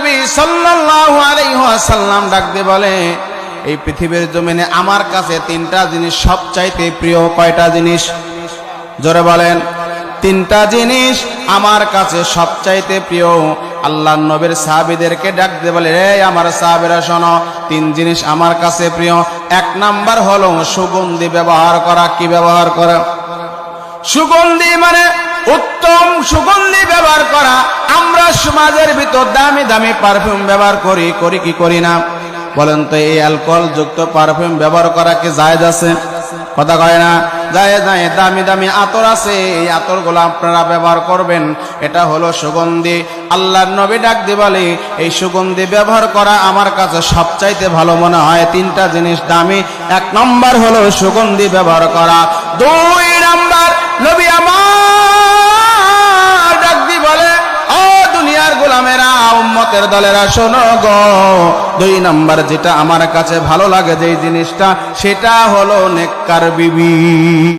নবী সাল্লাল্লাহু আলাইহি ওয়াসাল্লাম ডাক দিয়ে বলে, এই পৃথিবীর জমিনে আমার কাছে তিনটা জিনিস সবচাইতে প্রিয়, কয়টা জিনিস? জোরে বলেন, তিনটা জিনিস আমার কাছে সবচাইতে প্রিয়। আল্লাহ নবীর সাহাবিদেরকে ডাক দিয়ে বলে রে আমার সাহাবিরা, শোনো, তিন জিনিস আমার কাছে প্রিয়। এক নাম্বার হলো সুগন্ধি ব্যবহার করা। কি ব্যবহার করা? সুগন্ধি মানে উত্তম সুগন্ধি ব্যবহার সমাজের ভিতর দামি দামি পারফিউম ব্যবহার করি করি কি করি না? বলেন তো, এই অ্যালকোহল যুক্ত পারফিউম ব্যবহার করা কি জায়েজ আছে? কথা কয় না। যায় যায় দামি দামি আতর আছে। এই আতরগুলো আপনারা ব্যবহার করবেন। এটা হলো সুগন্ধি। আল্লাহর নবী ডাক দি বলে, এই সুগন্ধি ব্যবহার করা আমার কাছে সবচাইতে ভালো মনে হয়। তিনটা জিনিস দামি। এক নম্বর হলো সুগন্ধি ব্যবহার করা। দুই নাম্বার, নবী আমার উম্মতের দলেরা, শোনো গো, দুই নাম্বার যেটা আমার কাছে ভালো লাগে যেই জিনিসটা, সেটা হলো নেককার বিবি।